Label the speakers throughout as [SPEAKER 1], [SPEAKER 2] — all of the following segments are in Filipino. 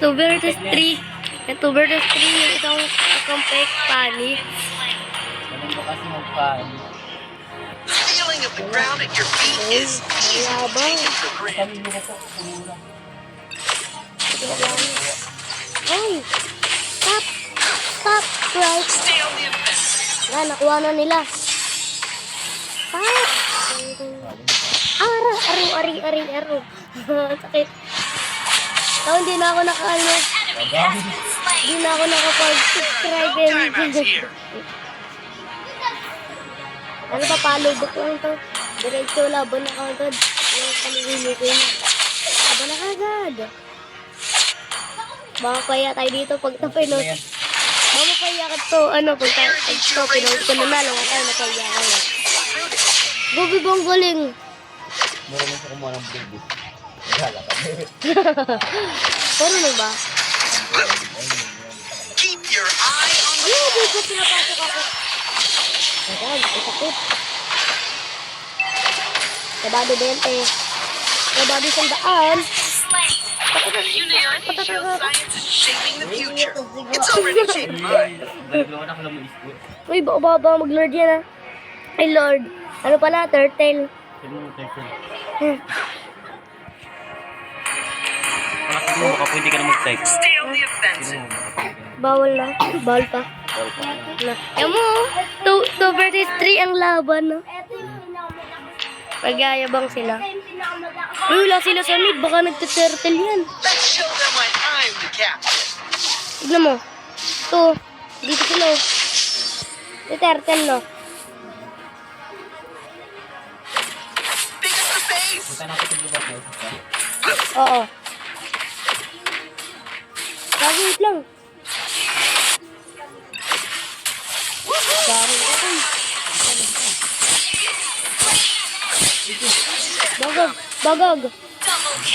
[SPEAKER 1] 2 versus 3. Yung 2 versus 3 yung isang isang fake pani.
[SPEAKER 2] Ganun ko kasi.
[SPEAKER 3] The feeling of the ground at your feet is taken for granted.
[SPEAKER 1] Ay! Stop! Stop! Right!
[SPEAKER 3] Stay on the offensive.
[SPEAKER 1] Yan, nakuha na nila. Stop! Ara! Aring, aring, aring, aring. Sakit. Tao, hindi na ako naka, ano,
[SPEAKER 2] Gagang.
[SPEAKER 1] hindi na ako nakapag-subscribe
[SPEAKER 3] here.
[SPEAKER 1] Ano pa, back lang to. Diretso, laban na kagad. Yung kanilili ko yun. Laban na kagad. Baka kaya tayo dito pag. Baka kaya ka to, ano, pag tayo, pag ko na nalo, tayo na kaya kaya. Gobi bang galing.
[SPEAKER 2] Meron na siya kumuha ng baby.
[SPEAKER 1] Pero na ba?
[SPEAKER 3] Keep your eye on the
[SPEAKER 1] Ano, dito pinapasok ako. Agad, isakit. Kabado 20. Kabado sandaan.
[SPEAKER 3] Show science is shaping the future. It's already shaped mine.
[SPEAKER 1] Uy, baba mag-lord yan ah. Ay, Lord. Ano pala, turtle.
[SPEAKER 2] Sabi mo. Baka pwede ka na mag-text.
[SPEAKER 3] Stay on the offensive.
[SPEAKER 1] Bawal na. Bawal pa. Na. Yan mo, 2 versus 3 ang laban, no? Pagayabang sila. Uy, wala sila sa mid. Baka nagtuturtle yan.
[SPEAKER 3] Let's show them why I'm the captain.
[SPEAKER 1] Tignan mo. Ito. Dito sila. oh. Ito, turtle, no?
[SPEAKER 3] Big
[SPEAKER 1] Sabi, wait lang. Dami ko ito. Bagag. Bagag.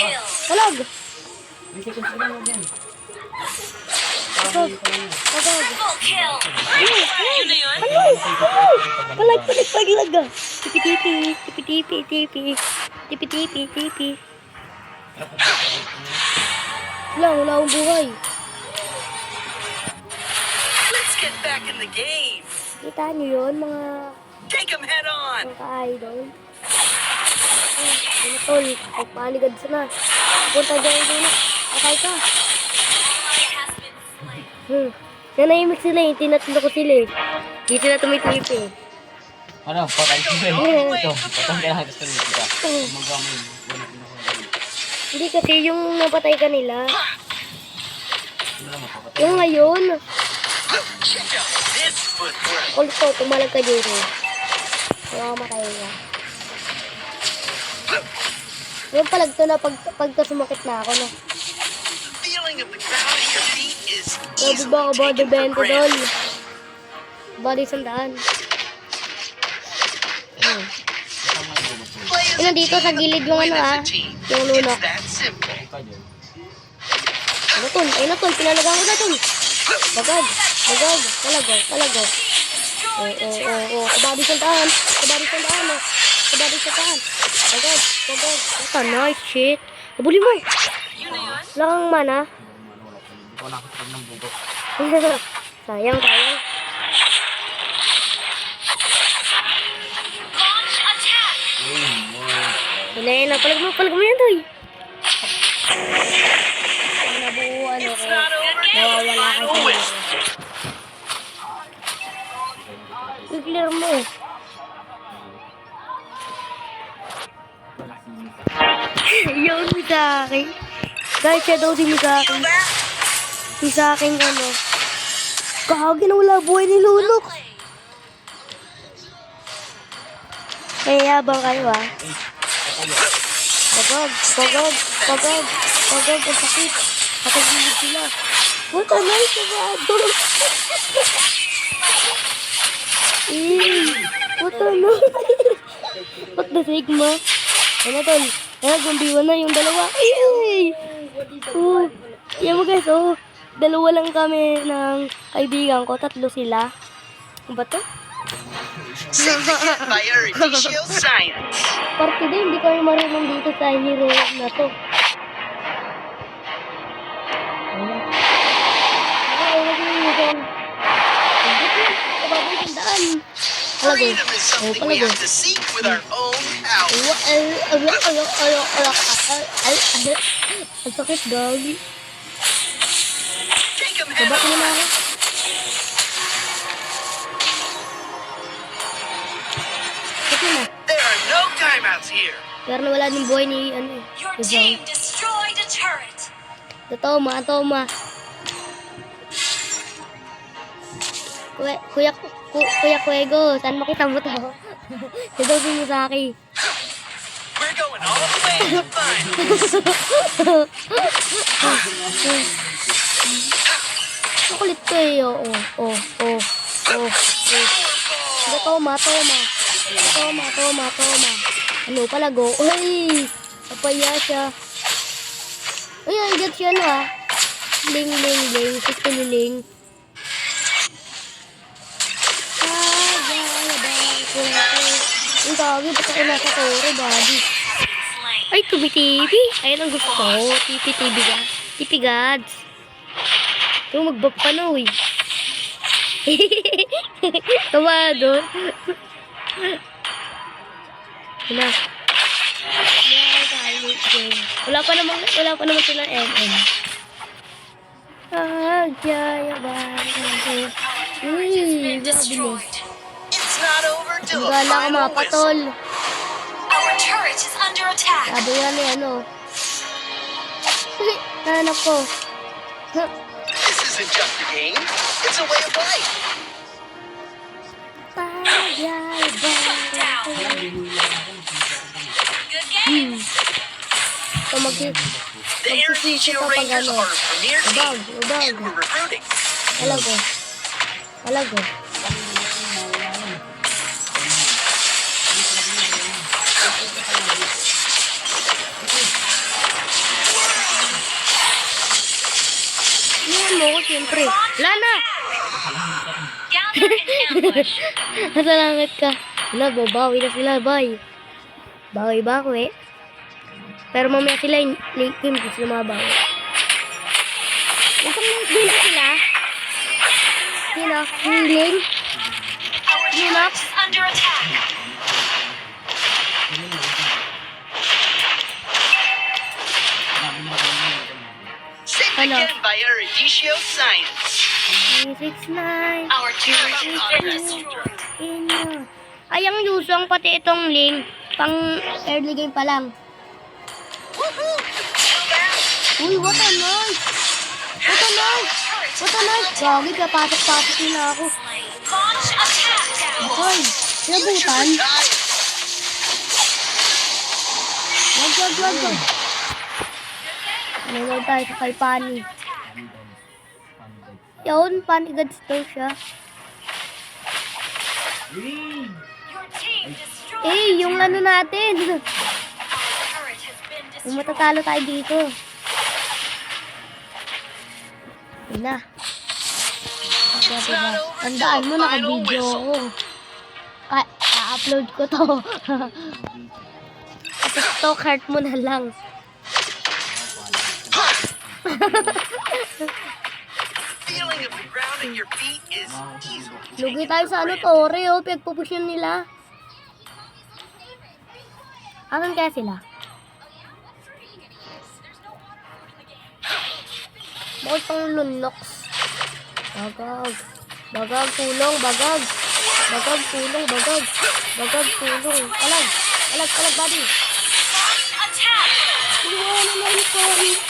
[SPEAKER 2] Yan.
[SPEAKER 1] Bagag. Bagag. Ano? Ano? Ano? Palag, palag, palag. Tipi-tipi. Tipi-tipi. Tipi. Tipi-tipi. Tipi. Wala, wala akong buhay.
[SPEAKER 3] Get back in the game.
[SPEAKER 1] Kita niyo yun, mga
[SPEAKER 3] Take them head on.
[SPEAKER 1] mga ka-idol. Ay, ano tol, magpaligad sana. Punta dyan din. Okay ka. Hmm. Nanahimik sila eh, tinatlo ko sila eh. Di sila tumitip eh.
[SPEAKER 2] Ano, patay ko ba
[SPEAKER 1] Oo.
[SPEAKER 2] Ito, patay ka lang gusto nito ka. Na kung
[SPEAKER 1] Hindi kasi yung napatay ka nila.
[SPEAKER 2] Ano lang mapapatay.
[SPEAKER 1] Yung ngayon, Ulit ko, tumalag ka dito. Kaya matay ka. Yung palag to na pag, pagka sumakit na ako
[SPEAKER 3] is
[SPEAKER 1] Sabi ba ako
[SPEAKER 3] for
[SPEAKER 1] 20 dol?
[SPEAKER 3] granted.
[SPEAKER 1] Bali sandaan. Hmm.
[SPEAKER 3] Play as
[SPEAKER 1] Yun,
[SPEAKER 3] a
[SPEAKER 1] nandito sa gilid yung ano, ah. Yung lunok. Ano tol? Ay na tol, pinalagaan ko na tol. Bagag, bagag, talago, talago. Oo, oo, oo, oo. Kabadi sandaan, kabadi sandaan, oh. Kabadi sandaan. Bagag, bagag. Ito, nice shit. Nabuli mo. Wala kang mana.
[SPEAKER 2] Hindi ko nakakasag ng bubok.
[SPEAKER 1] sayang, sayang. Wala yun na. Palag mo, palag mo yan, Toy. Nabuuan
[SPEAKER 3] It's
[SPEAKER 1] ako. Nawawala
[SPEAKER 3] final
[SPEAKER 1] kasi. I-clear mo. Yun, mi sa akin. Kahit siya daw din mi sa akin.
[SPEAKER 3] Feel that?
[SPEAKER 1] Mi sa akin, ano. Kahagi na wala buhay ni Lunok. Kaya yabang kayo, ah. Pagod, pagod, pagod, pagod, ang sakit. Nakagilid sila. Puta na yung sabado. Eh, puta na. What the sigma? Ano tol? Ano, gumbiwan na yung dalawa. Ay! Oh, yan mo guys, oh. Dalawa lang kami ng kaibigan ko. Tatlo sila. Ano ba to?
[SPEAKER 3] Erudicio Science.
[SPEAKER 1] Parte din, hindi kami marunong dito sa hero na to. Kabado yung daan. Talaga. saan?
[SPEAKER 3] Wala
[SPEAKER 1] ko. Ayun
[SPEAKER 3] There are no timeouts here.
[SPEAKER 1] Ni ano eh.
[SPEAKER 4] Your team destroyed a turret.
[SPEAKER 1] Ma, totoo ma. Kuya, kuya, ku, kuya Kuego, saan makita mo to? Sadobi mo sa akin.
[SPEAKER 3] We're to.
[SPEAKER 1] Makulit ko eh, oo, oo, oo, oo. Sige, toma, toma. Toma, toma, toma. Ano, palago? Uy! Papaya siya. Uy, ang get siya, ano ah. Ling, ling, ling. Sikuliling. Ang tawag, ba't ako nasa toro?
[SPEAKER 4] Slain.
[SPEAKER 1] Ay, tumitibi. Ayun ang gusto ko. Tipi-tibi ka. Tipi gods. Ito, magbab ka na, uy. Tawado. Wala. Yeah, tayo, game. Wala pa naman, wala pa naman silang MM. Ah, gaya ba? Uy,
[SPEAKER 4] Been
[SPEAKER 1] grabe na to a
[SPEAKER 3] final
[SPEAKER 1] mapatol.
[SPEAKER 4] Our turret is under attack.
[SPEAKER 1] Sabi nga ni ano. Nahanap ko.
[SPEAKER 3] This isn't just a game. It's a way of life.
[SPEAKER 1] Bagay, bagay.
[SPEAKER 4] Good game.
[SPEAKER 1] So mag-
[SPEAKER 3] The Air Rangers are a premier team.
[SPEAKER 1] Ubag, ubag. Alag ko. Yan mo ko siyempre. Wala na!
[SPEAKER 4] Gather in ambush.
[SPEAKER 1] Nasa langit ka. Wala, babawi na sila, bye. Bawi ba ako eh? Pero mamaya sila, late game kung sila mabawi. Isang late game sila. Sino? Healing?
[SPEAKER 4] Is under attack.
[SPEAKER 3] again significant bioregional science.
[SPEAKER 4] Physics night. Our tourist
[SPEAKER 1] contest. Ay, ang yusong pati itong link, pang early game pa lang. Uy, what a noise! What a noise! What a noise! Gagi, kapatok-patok nila ako. Okay, sinabutan. Wag, wag, wag, wag. Ngayon tayo sa kay Pani. Yun, Pani Gods daw siya. Eh, yung ano natin.
[SPEAKER 4] Yung
[SPEAKER 1] matatalo tayo dito. Yun na. Tandaan mo, naka-video ako. Ka-upload ko to. Tapos to, mo na lang.
[SPEAKER 3] Feeling of the ground at your feet is easily
[SPEAKER 1] Lugi tayo sa ano. Tore, oh. Pinagpupush yun nila. Asan kaya sila? Bakit pang lunox? Bagag. Bagag, tulong, bagag. Bagag, tulong, bagag. Bagag, tulong. Alag. Alag, alag, buddy.
[SPEAKER 4] Attack.
[SPEAKER 1] Iwanan na yung sorry.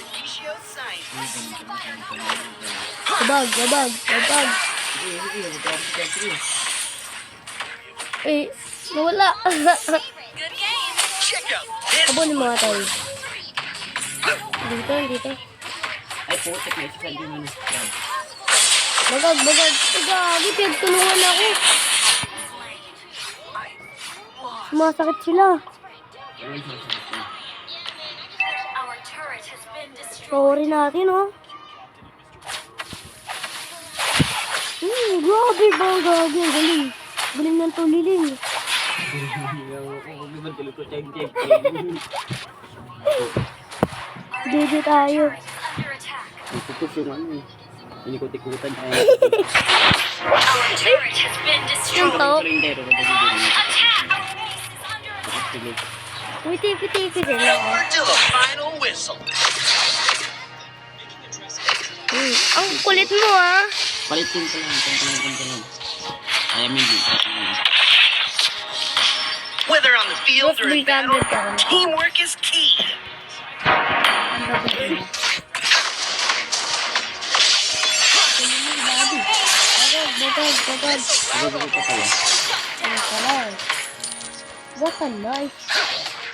[SPEAKER 1] Kabag, kabag, kabag. Eh, nawala. Abo ni mga tayo. Dito, dito.
[SPEAKER 2] Ay, putik na isa din mo.
[SPEAKER 1] Bagag, bagag. Tiga, gipig, tulungan ako. Masakit sila.
[SPEAKER 4] Masakit sila.
[SPEAKER 1] Sorry natin, oh. Hmm, grabe ba? Gagi, ang galing. Galing ng tuliling. Dede tayo.
[SPEAKER 2] Ikutos yung ano eh. Inikot-ikutan tayo.
[SPEAKER 1] Yung to.
[SPEAKER 2] Dito.
[SPEAKER 4] Attack!
[SPEAKER 2] Sige.
[SPEAKER 1] Witi, witi, witi.
[SPEAKER 3] Over to the final whistle.
[SPEAKER 1] Hmm, ang kulit mo, ah.
[SPEAKER 2] Palitin ko lang, palitin ko lang. Ay, I mean,
[SPEAKER 3] Whether on the field or in battle, teamwork is key.
[SPEAKER 1] What a knife.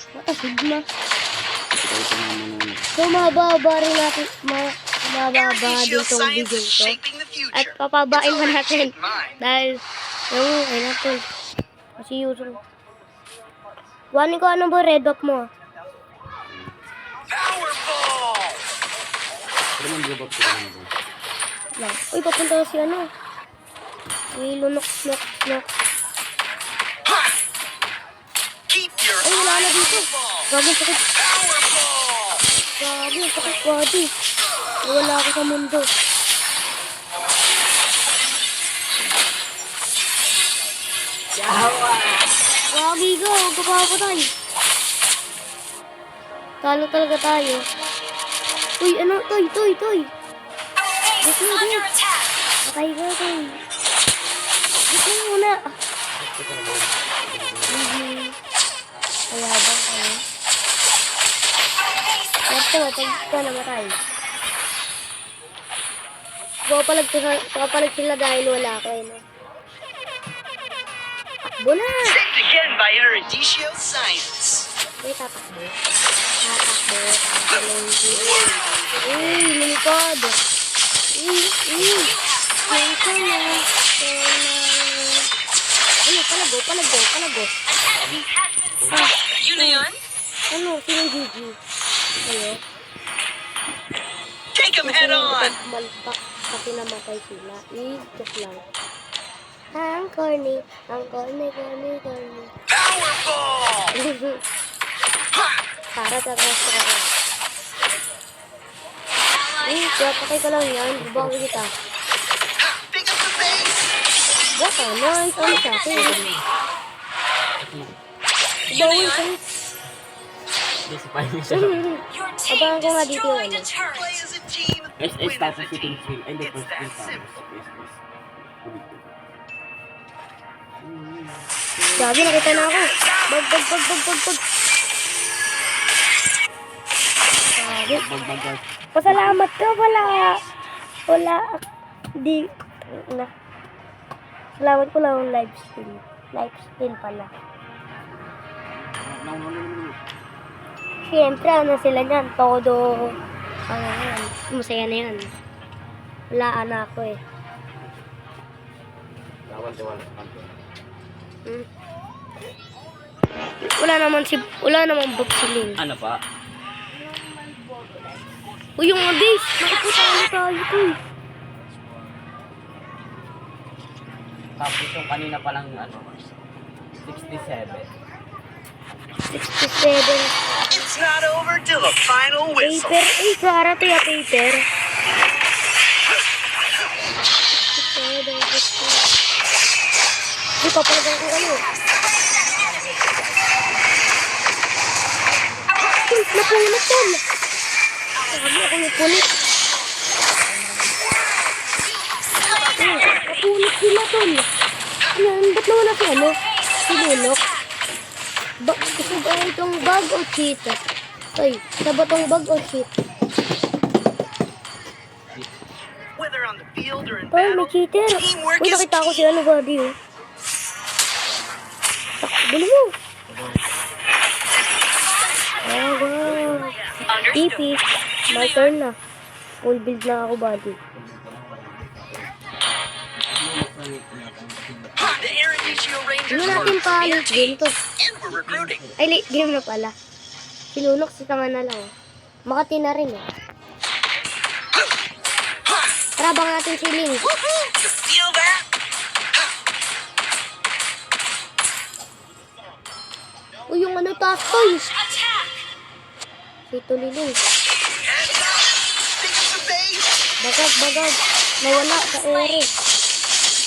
[SPEAKER 1] What a sigma. So, mababa rin natin, ma mababa tong
[SPEAKER 3] science
[SPEAKER 1] video
[SPEAKER 3] is
[SPEAKER 1] to.
[SPEAKER 3] shaping the
[SPEAKER 1] At papabain
[SPEAKER 3] already
[SPEAKER 1] natin. Dahil, yung, ay natin. Kasi yung, Kuhanin ko ano ba red up mo?
[SPEAKER 3] Powerball!
[SPEAKER 2] Pero man ko naman ito.
[SPEAKER 1] Lang. Uy, papunta si ano. Uy, lunok, lunok, lunok.
[SPEAKER 3] Ha! Keep your
[SPEAKER 1] Ay, wala na dito. Gagi, sakit. Gagi, sakit, gagi. Wala ako sa mundo. Gagi ka, huwag ka papatay. Talo talaga tayo. Uy, ano, toy, toy, toy.
[SPEAKER 4] Is under attack.
[SPEAKER 1] Patay ka, toy. Gusto mo muna. Mhm. Kaya ba kayo? Ito, pag ka namatay. Papalag sila, papalag sila dahil wala ka eh, no? Takbo na!
[SPEAKER 3] Saved again by Erudicio Science.
[SPEAKER 1] Uy, tatakbo. Tatakbo. Tatakbo. Uy, lingkod. Uy, uy. Uy, sana. Sana. Ano, palago, palago, palago.
[SPEAKER 4] Slain. Yun na yun?
[SPEAKER 1] Ano, sino Gigi? Ayo.
[SPEAKER 3] Take him head on!
[SPEAKER 1] Malpak kasi namatay sila. Eh, just lang. Ang corny. Ang corny, corny, corny.
[SPEAKER 3] Powerball! Ha!
[SPEAKER 1] Para sa ka rin. Eh, papakay ko lang yan. Babawi kita. Baka, nice. Ano sa akin?
[SPEAKER 4] Yun na
[SPEAKER 1] Bawi
[SPEAKER 4] yun?
[SPEAKER 1] ka.
[SPEAKER 2] Disipay mo siya.
[SPEAKER 1] Abangan ko nga dito ano.
[SPEAKER 4] A turret.
[SPEAKER 3] Play as a team.
[SPEAKER 2] S, S,
[SPEAKER 3] Win as
[SPEAKER 2] tapos shooting
[SPEAKER 3] team.
[SPEAKER 2] Ay, hindi,
[SPEAKER 3] It's
[SPEAKER 2] first
[SPEAKER 3] that
[SPEAKER 2] skill tapos.
[SPEAKER 3] simple.
[SPEAKER 2] S, S. Ulit ko.
[SPEAKER 1] Gabi, nakita na ako. Bag, bag, bag, bag, bag, bag. Gabi.
[SPEAKER 2] Bag, bag, bag.
[SPEAKER 1] Pasalamat ka, wala. Wala. Di. Na. Salamat ko lang yung live stream. Live stream pala. Siyempre, ano sila niyan? Todo. Ano yan? Masaya na yan. Wala na ako eh. Hmm. Wala naman si... Wala naman Bob Siling.
[SPEAKER 2] Ano pa?
[SPEAKER 1] Uy, yung mga base! Nakikita ano tayo to eh.
[SPEAKER 2] Tapos yung kanina pa lang, ano, 67.
[SPEAKER 1] 67.
[SPEAKER 3] It's not over till the final whistle.
[SPEAKER 1] Paper. Ay, Sara to ya paper. 67. Uy, papalagan ko kayo. Napunit tol. Sabi ako napunit. Napunit sila tol. Ba't nawala si ano? Si Lunok? Ba gusto ba itong bag o cheat? Ay, isa ba itong bag o
[SPEAKER 3] in
[SPEAKER 1] Tol, may cheater. Uy, nakita ko si ano body oh. Takbo mo. Oh, wow. TP. My turn na. Full build na ako body. Hindi natin pa
[SPEAKER 3] a
[SPEAKER 1] late game to. Ay, late game na pala. Sinunok si tanga na lang. Makati na rin eh. Tara, bang natin si Ling. Uy, yung ano taas!
[SPEAKER 3] Pick up the base!
[SPEAKER 1] Bagag, bagag. Nawala sa ere.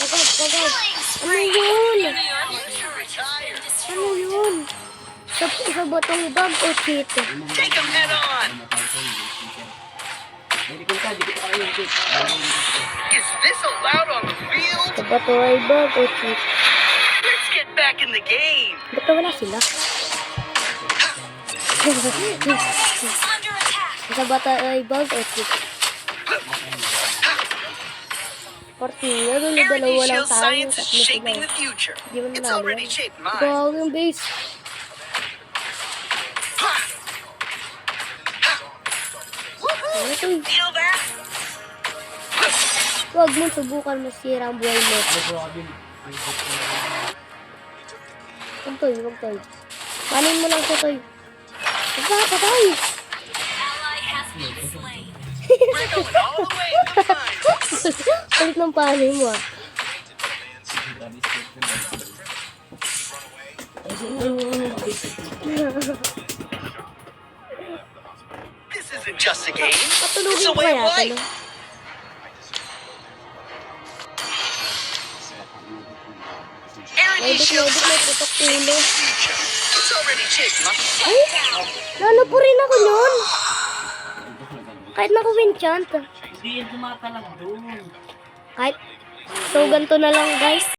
[SPEAKER 1] Bagag, bagag. Ano yun?
[SPEAKER 4] Junior,
[SPEAKER 3] Retire!
[SPEAKER 1] Ano yun? Sa, sa batong bag o chito?
[SPEAKER 3] Take him head on! Is this allowed on the field?
[SPEAKER 1] Sa bato ay bag o chito?
[SPEAKER 3] Let's get back in the game!
[SPEAKER 1] Ba't wala sila? sa bata ay bag o chito? Doon yung dalawa lang tayo. sila.
[SPEAKER 3] the future.
[SPEAKER 1] Di mo
[SPEAKER 3] mine.
[SPEAKER 1] Bawal yung base. Ano? Huwag mo subukan masira ang buhay mo. Huwag toy, huwag toy. Panin mo lang sa toy. Huwag ka, patay!
[SPEAKER 3] We're going all the way.
[SPEAKER 1] Palit ng panin mo ah.
[SPEAKER 3] This isn't just a game. It's a way of life.
[SPEAKER 1] may putok ulo.
[SPEAKER 3] mine.
[SPEAKER 1] Ay! Lalo po rin ako nun! Kahit naka-winchant.
[SPEAKER 2] Hindi yan tumatalag doon.
[SPEAKER 1] Kahit So, ganito na lang guys.